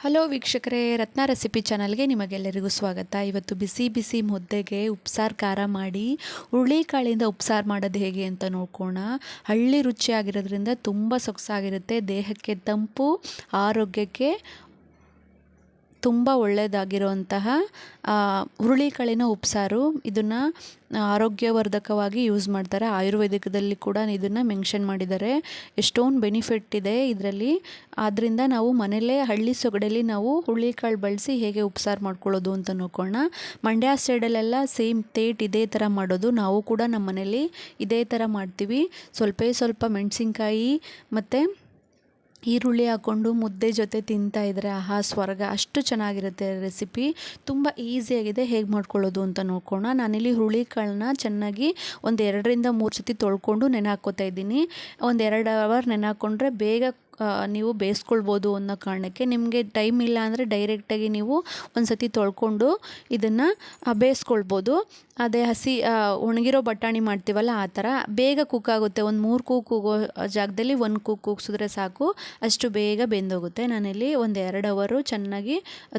Hello ವೀಕ್ಷಕರೇ, ರತ್ನ recipe ಚಾನಲ್ಗೆ ನಿಮಗೆಲ್ಲರಿಗೂ ಸ್ವಾಗತ. ಇವತ್ತು ಬಿಸಿ ಬಿಸಿ ಮುದ್ದೆಗೆ ಉಪ್ಸಾರು ಖಾರ ಮಾಡಿ ಹುರುಳಿಕಾಳಿಂದ ಉಪ್ಸಾರು ಮಾಡೋದು ಹೇಗೆ ಅಂತ ನೋಡ್ಕೋಣ ಹಳ್ಳಿ ರುಚಿಯಾಗಿರೋದ್ರಿಂದ ತುಂಬ ಸೊಗಸಾಗಿರುತ್ತೆ. ದೇಹಕ್ಕೆ ತಂಪು, ಆರೋಗ್ಯಕ್ಕೆ ತುಂಬ ಒಳ್ಳೆಯದಾಗಿರುವಂತಹ ಹುರುಳಿಕಾಳಿನ ಉಪ್ಸಾರು. ಇದನ್ನು ಆರೋಗ್ಯವರ್ಧಕವಾಗಿ ಯೂಸ್ ಮಾಡ್ತಾರೆ. ಆಯುರ್ವೇದಿಕದಲ್ಲಿ ಕೂಡ ಇದನ್ನು ಮೆನ್ಷನ್ ಮಾಡಿದ್ದಾರೆ. ಎಷ್ಟೊಂದು ಬೆನಿಫಿಟ್ ಇದೆ ಇದರಲ್ಲಿ. ಆದ್ದರಿಂದ ನಾವು ಮನೆಯಲ್ಲೇ ಹಳ್ಳಿ ಸೊಗಡಲ್ಲಿ ನಾವು ಹುರುಳಿಕಾಳು ಬಳಸಿ ಹೇಗೆ ಉಪ್ಸಾರು ಮಾಡ್ಕೊಳ್ಳೋದು ಅಂತ ನೋಡ್ಕೊಳ್ಳೋಣ. ಮಂಡ್ಯ ಸೈಡಲ್ಲೆಲ್ಲ ಸೇಮ್ ತೇಟ್ ಇದೇ ಥರ ಮಾಡೋದು. ನಾವು ಕೂಡ ನಮ್ಮ ಮನೇಲಿ ಇದೇ ಥರ ಮಾಡ್ತೀವಿ. ಸ್ವಲ್ಪ ಸ್ವಲ್ಪ ಮೆಣಸಿನ್ಕಾಯಿ ಮತ್ತು ಈರುಳ್ಳಿ ಹಾಕ್ಕೊಂಡು ಮುದ್ದೆ ಜೊತೆ ತಿಂತಾ ಇದ್ದರೆ ಆಹಾ, ಸ್ವರ್ಗ. ಅಷ್ಟು ಚೆನ್ನಾಗಿರುತ್ತೆ ರೆಸಿಪಿ. ತುಂಬ ಈಸಿಯಾಗಿದೆ ಹೇಗೆ ಮಾಡ್ಕೊಳ್ಳೋದು ಅಂತ ನೋಡ್ಕೋಣ ನಾನಿಲ್ಲಿ ಹುರುಳಿಕಾಳನ್ನ ಚೆನ್ನಾಗಿ ಒಂದು ಎರಡರಿಂದ ಮೂರು ಸತಿ ತೊಳ್ಕೊಂಡು ನೆನೆ ಹಾಕ್ಕೋತಾ ಇದ್ದೀನಿ. ಒಂದು ಎರಡು ಅವರ್ ನೆನೆ ಹಾಕ್ಕೊಂಡ್ರೆ ಬೇಗ ನೀವು ಬೇಯಿಸ್ಕೊಳ್ಬೋದು ಅನ್ನೋ ಕಾರಣಕ್ಕೆ ನಿಮಗೆ ಟೈಮ್ ಇಲ್ಲ ಅಂದರೆ ಡೈರೆಕ್ಟಾಗಿ ನೀವು ಒಂದು ಸತಿ ತೊಳ್ಕೊಂಡು ಇದನ್ನು ಬೇಯಿಸ್ಕೊಳ್ಬೋದು. ಅದೇ ಹಸಿ ಒಣಗಿರೋ ಬಟಾಣಿ ಮಾಡ್ತೀವಲ್ಲ ಆ ಥರ, ಬೇಗ ಕುಕ್ ಆಗುತ್ತೆ. ಒಂದು ಮೂರು ಕೂಕ್ ಕೂಗೋ ಜಾಗದಲ್ಲಿ ಒಂದು ಕೂಕ್ ಕೂಗಿಸಿದ್ರೆ ಸಾಕು. ಅಷ್ಟು ಬೇಗ ಬೆಂದೋಗುತ್ತೆ. ನಾನಿಲ್ಲಿ ಒಂದು ಎರಡು ಅವರು ಚೆನ್ನಾಗಿ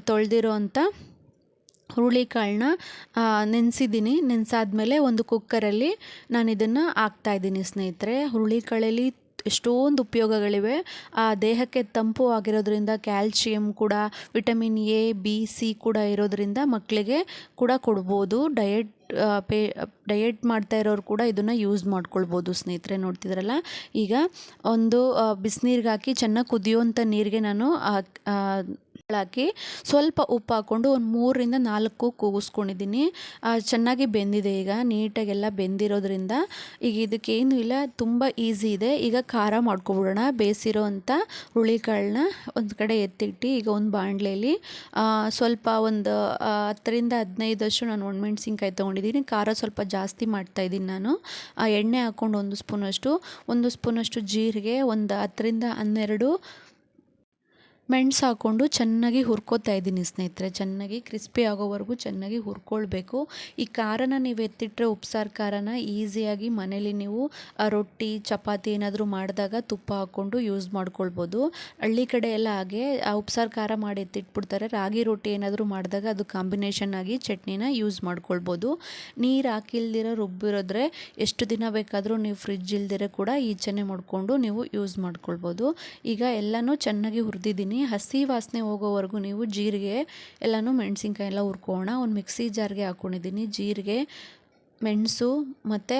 ತೊಳೆದಿರೋ ಅಂಥ ಹುರುಳಿಕಾಳನ್ನ ನೆನೆಸಿದ್ದೀನಿ. ನೆನೆಸಾದ್ಮೇಲೆ ಒಂದು ಕುಕ್ಕರಲ್ಲಿ ನಾನು ಇದನ್ನು ಹಾಕ್ತಾಯಿದ್ದೀನಿ ಸ್ನೇಹಿತರೆ. ಹುರುಳಿಕಾಳಲ್ಲಿ ಎಷ್ಟೊಂದು ಉಪಯೋಗಗಳಿವೆ. ಆ ದೇಹಕ್ಕೆ ತಂಪು ಆಗಿರೋದ್ರಿಂದ ಕ್ಯಾಲ್ಶಿಯಂ ಕೂಡ, ವಿಟಮಿನ್ ಎ, ಬಿ, ಸಿ ಕೂಡ ಇರೋದ್ರಿಂದ ಮಕ್ಕಳಿಗೆ ಕೂಡ ಕೊಡ್ಬೋದು. ಡಯಟ್ ಪೇ, ಡಯಟ್ ಮಾಡ್ತಾ ಇರೋರು ಕೂಡ ಇದನ್ನು ಯೂಸ್ ಮಾಡ್ಕೊಳ್ಬೋದು ಸ್ನೇಹಿತರೆ, ನೋಡ್ತಿದ್ರಲ್ಲ? ಈಗ ಒಂದು ಬಿಸಿನೀರಿಗೆ ಹಾಕಿ ಚೆನ್ನಾಗಿ ಕುದಿಯುವಂಥ ನೀರಿಗೆ ನಾನು ಹಾಕಿ ಸ್ವಲ್ಪ ಉಪ್ಪು ಹಾಕ್ಕೊಂಡು ಒಂದು ಮೂರರಿಂದ ನಾಲ್ಕು ಕೂಗಿಸ್ಕೊಂಡಿದ್ದೀನಿ. ಚೆನ್ನಾಗಿ ಬೆಂದಿದೆ ಈಗ, ನೀಟಾಗೆಲ್ಲ ಬೆಂದಿರೋದ್ರಿಂದ. ಈಗ ಇದಕ್ಕೇನು ಇಲ್ಲ, ತುಂಬ ಈಸಿ ಇದೆ. ಈಗ ಖಾರ ಮಾಡ್ಕೊಬಿಡೋಣ, ಬೇಯಿಸಿರೋ ಅಂಥ ಹುಳಿಕಾಳನ್ನ ಒಂದು ಕಡೆ ಎತ್ತಿಟ್ಟು ಈಗ ಒಂದು ಬಾಣಲೆಯಲ್ಲಿ ಸ್ವಲ್ಪ ಒಂದು ಹತ್ತರಿಂದ ಹದಿನೈದಷ್ಟು ನಾನು ಒಣಮೆಣ್ಸಿನ್ಕಾಯಿ ತೊಗೊಂಡಿದ್ದೀನಿ. ಖಾರ ಸ್ವಲ್ಪ ಜಾಸ್ತಿ ಮಾಡ್ತಾಯಿದ್ದೀನಿ ನಾನು. ಎಣ್ಣೆ ಹಾಕ್ಕೊಂಡು ಒಂದು ಸ್ಪೂನಷ್ಟು ಒಂದು ಸ್ಪೂನಷ್ಟು ಜೀರಿಗೆ, ಒಂದು ಹತ್ತರಿಂದ ಹನ್ನೆರಡು ಮೆಣಸು ಹಾಕ್ಕೊಂಡು ಚೆನ್ನಾಗಿ ಹುರ್ಕೋತಾ ಇದ್ದೀನಿ ಸ್ನೇಹಿತರೆ. ಚೆನ್ನಾಗಿ ಕ್ರಿಸ್ಪಿ ಆಗೋವರೆಗೂ ಚೆನ್ನಾಗಿ ಹುರ್ಕೊಳ್ಬೇಕು. ಈ ಖಾರನ ನೀವು ಎತ್ತಿಟ್ಟರೆ ಉಪ್ಸಾರು ಖಾರನ ಈಸಿಯಾಗಿ ಮನೇಲಿ ನೀವು ರೊಟ್ಟಿ, ಚಪಾತಿ ಏನಾದರೂ ಮಾಡಿದಾಗ ತುಪ್ಪ ಹಾಕ್ಕೊಂಡು ಯೂಸ್ ಮಾಡ್ಕೊಳ್ಬೋದು. ಹಳ್ಳಿ ಕಡೆ ಎಲ್ಲ ಹಾಗೆ ಆ ಉಪ್ಸಾರು ಖಾರ ಮಾಡಿ ಎತ್ತಿಟ್ಬಿಡ್ತಾರೆ. ರಾಗಿ ರೊಟ್ಟಿ ಏನಾದರೂ ಮಾಡಿದಾಗ ಅದು ಕಾಂಬಿನೇಷನ್ ಆಗಿ ಚಟ್ನಿನ ಯೂಸ್ ಮಾಡ್ಕೊಳ್ಬೋದು. ನೀರು ಹಾಕಿಲ್ದಿರೋ ರುಬ್ಬಿರೋದ್ರೆ ಎಷ್ಟು ದಿನ ಬೇಕಾದರೂ ನೀವು ಫ್ರಿಜ್ ಇಲ್ದಿರೋ ಕೂಡ ಈಚೆನೆ ಮಾಡಿಕೊಂಡು ನೀವು ಯೂಸ್ ಮಾಡ್ಕೊಳ್ಬೋದು. ಈಗ ಎಲ್ಲನೂ ಚೆನ್ನಾಗಿ ಹುರಿದಿದ್ದೀನಿ. ಹಸಿ ವಾಸನೆ ಹೋಗೋವರೆಗೂ ನೀವು ಜೀರಿಗೆ ಎಲ್ಲನೂ ಮೆಣಸಿನ್ಕಾಯಿ ಎಲ್ಲ ಹುರ್ಕೋಣ ಒಂದು ಮಿಕ್ಸಿ ಜಾರ್ಗೆ ಹಾಕ್ಕೊಂಡಿದ್ದೀನಿ ಜೀರಿಗೆ, ಮೆಣಸು ಮತ್ತು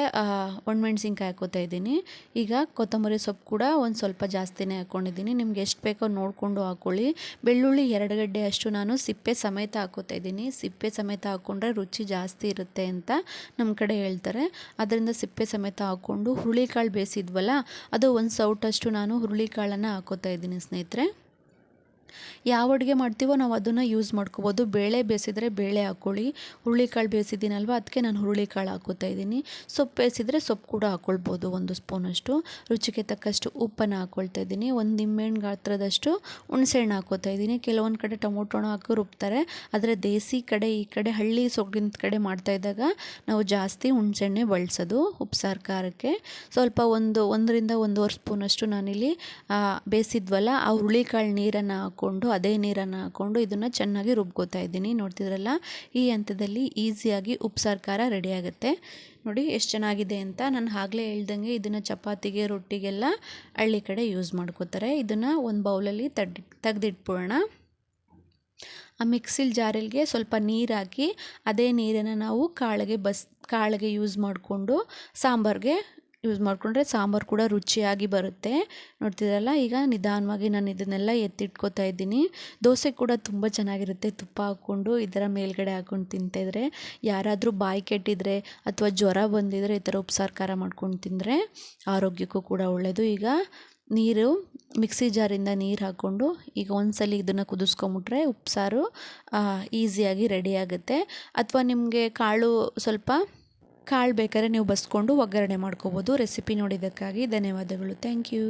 ಒಣಮೆಣ್ಸಿನ್ಕಾಯಿ ಹಾಕೋತಾ ಇದ್ದೀನಿ. ಈಗ ಕೊತ್ತಂಬರಿ ಸೊಪ್ಪು ಕೂಡ ಒಂದು ಸ್ವಲ್ಪ ಜಾಸ್ತಿನೇ ಹಾಕ್ಕೊಂಡಿದ್ದೀನಿ ನಿಮ್ಗೆ ಎಷ್ಟು ಬೇಕೋ ನೋಡಿಕೊಂಡು ಹಾಕ್ಕೊಳ್ಳಿ ಬೆಳ್ಳುಳ್ಳಿ ಎರಡು ಗಡ್ಡೆ ಅಷ್ಟು ನಾನು ಸಿಪ್ಪೆ ಸಮೇತ ಹಾಕೋತಾ ಇದ್ದೀನಿ. ಸಿಪ್ಪೆ ಸಮೇತ ಹಾಕ್ಕೊಂಡ್ರೆ ರುಚಿ ಜಾಸ್ತಿ ಇರುತ್ತೆ ಅಂತ ನಮ್ಮ ಕಡೆ ಹೇಳ್ತಾರೆ. ಅದರಿಂದ ಸಿಪ್ಪೆ ಸಮೇತ ಹಾಕ್ಕೊಂಡು ಹುರುಳಿಕಾಳು ಬೇಯಿಸಿದ್ವಲ್ಲ, ಅದು ಒಂದು ಸೌಟಷ್ಟು ನಾನು ಹುರುಳಿಕಾಳನ್ನು ಹಾಕೋತಾ ಇದ್ದೀನಿ ಸ್ನೇಹಿತರೆ. ಯಾವ ಅಡುಗೆ ಮಾಡ್ತೀವೋ ನಾವು ಅದನ್ನು ಯೂಸ್ ಮಾಡ್ಕೋಬೋದು. ಬೇಳೆ ಬೇಯಿಸಿದರೆ ಬೇಳೆ ಹಾಕ್ಕೊಳ್ಳಿ ಹುರುಳಿಕಾಳು ಬೇಯಿಸಿದ್ದೀನಲ್ವ ಅದಕ್ಕೆ ನಾನು ಹುರುಳಿಕಾಳು ಹಾಕೋತಾ ಇದ್ದೀನಿ. ಸೊಪ್ಪು ಬೇಯಿಸಿದರೆ ಸೊಪ್ಪು ಕೂಡ ಹಾಕ್ಕೊಳ್ಬೋದು ಒಂದು ಸ್ಪೂನಷ್ಟು. ರುಚಿಗೆ ತಕ್ಕಷ್ಟು ಉಪ್ಪನ್ನು ಹಾಕ್ಕೊಳ್ತಾ ಇದ್ದೀನಿ. ಒಂದು ನಿಂಬೆಹಣ್ಣು ಗಾತ್ರದಷ್ಟು ಹುಣಸೆಹಣ್ಣು ಹಾಕೋತಾ ಇದ್ದೀನಿ. ಕೆಲವೊಂದು ಕಡೆ ಟೊಮೊಟೊನ ಹಾಕಿ ರುಬ್ತಾರೆ. ಆದರೆ ದೇಸಿ ಕಡೆ ಈ ಕಡೆ ಹಳ್ಳಿ ಸೊಗ್ಗಿನ ಕಡೆ ಮಾಡ್ತಾ ಇದ್ದಾಗ ನಾವು ಜಾಸ್ತಿ ಹುಣಸೆಹಣ್ಣೆ ಬಳಸೋದು ಉಪ್ಸಾರು ಖಾರಕ್ಕೆ. ಸ್ವಲ್ಪ ಒಂದು ಒಂದರಿಂದ ಒಂದೂವರೆ ಸ್ಪೂನಷ್ಟು ನಾನಿಲ್ಲಿ ಬೇಯಿಸಿದ್ವಲ್ಲ ಆ ಹುರುಳಿಕಾಳು ನೀರನ್ನು ಹಾಕ್ಕೊಂಡು ಅದೇ ನೀರನ್ನು ಹಾಕ್ಕೊಂಡು ಇದನ್ನು ಚೆನ್ನಾಗಿ ರುಬ್ಕೋತಾ ಇದ್ದೀನಿ. ನೋಡ್ತಿದ್ರಲ್ಲ, ಈ ಹಂತದಲ್ಲಿ ಈಸಿಯಾಗಿ ಉಪ್ಸಾರು ಖಾರ ರೆಡಿ ಆಗುತ್ತೆ. ನೋಡಿ, ಎಷ್ಟು ಚೆನ್ನಾಗಿದೆ ಅಂತ ನಾನು ಆಗಲೇ ಹೇಳ್ದಂಗೆ ಇದನ್ನು ಚಪಾತಿಗೆ, ರೊಟ್ಟಿಗೆಲ್ಲ ಹಳ್ಳಿ ಕಡೆ ಯೂಸ್ ಮಾಡ್ಕೋತಾರೆ. ಇದನ್ನು ಒಂದು ಬೌಲಲ್ಲಿ ತಡ್, ತೆಗ್ದಿಟ್ಬಿಡೋಣ. ಆ ಮಿಕ್ಸಿಲ್ ಜಾರಲ್ಗೆ ಸ್ವಲ್ಪ ನೀರು ಹಾಕಿ, ಅದೇ ನೀರನ್ನು ನಾವು ಕಾಳಿಗೆ ಬಸ್, ಕಾಳಿಗೆ ಯೂಸ್ ಮಾಡಿಕೊಂಡು ಸಾಂಬಾರಿಗೆ ಯೂಸ್ ಮಾಡಿಕೊಂಡ್ರೆ ಸಾಂಬಾರು ಕೂಡ ರುಚಿಯಾಗಿ ಬರುತ್ತೆ. ನೋಡ್ತಿದ್ರಲ್ಲ, ಈಗ ನಿಧಾನವಾಗಿ ನಾನು ಇದನ್ನೆಲ್ಲ ಎತ್ತಿಟ್ಕೋತಾ ಇದ್ದೀನಿ. ದೋಸೆ ಕೂಡ ತುಂಬ ಚೆನ್ನಾಗಿರುತ್ತೆ. ತುಪ್ಪ ಹಾಕ್ಕೊಂಡು ಇದರ ಮೇಲ್ಗಡೆ ಹಾಕ್ಕೊಂಡು ತಿಂತಿದ್ರೆ ಯಾರಾದರೂ ಬಾಯಿ ಕೆಟ್ಟಿದ್ರೆ ಅಥವಾ ಜ್ವರ ಬಂದಿದ್ರೆ ಈ ಥರ ಉಪ್ಸಾರು ಖಾರ ಮಾಡ್ಕೊಂಡು ತಿಂದರೆ ಆರೋಗ್ಯಕ್ಕೂ ಕೂಡ ಒಳ್ಳೆಯದು ಈಗ ನೀರು, ಮಿಕ್ಸಿ ಜಾರಿಂದ ನೀರು ಹಾಕ್ಕೊಂಡು ಈಗ ಒಂದ್ಸಲ ಇದನ್ನು ಕುದಿಸ್ಕೊಂಬಿಟ್ರೆ ಉಪ್ಸಾರು ಈಸಿಯಾಗಿ ರೆಡಿ ಆಗುತ್ತೆ. ಅಥವಾ ನಿಮಗೆ ಕಾಳು ಸ್ವಲ್ಪ ಕಾಳು ಬೇಕಾದ್ರೆ ನೀವು ಬಸ್ಕೊಂಡು ಒಗ್ಗರಣೆ ಮಾಡ್ಕೋಬೋದು. ರೆಸಿಪಿ ನೋಡಿದ್ದಕ್ಕಾಗಿ ಧನ್ಯವಾದಗಳು. Thank you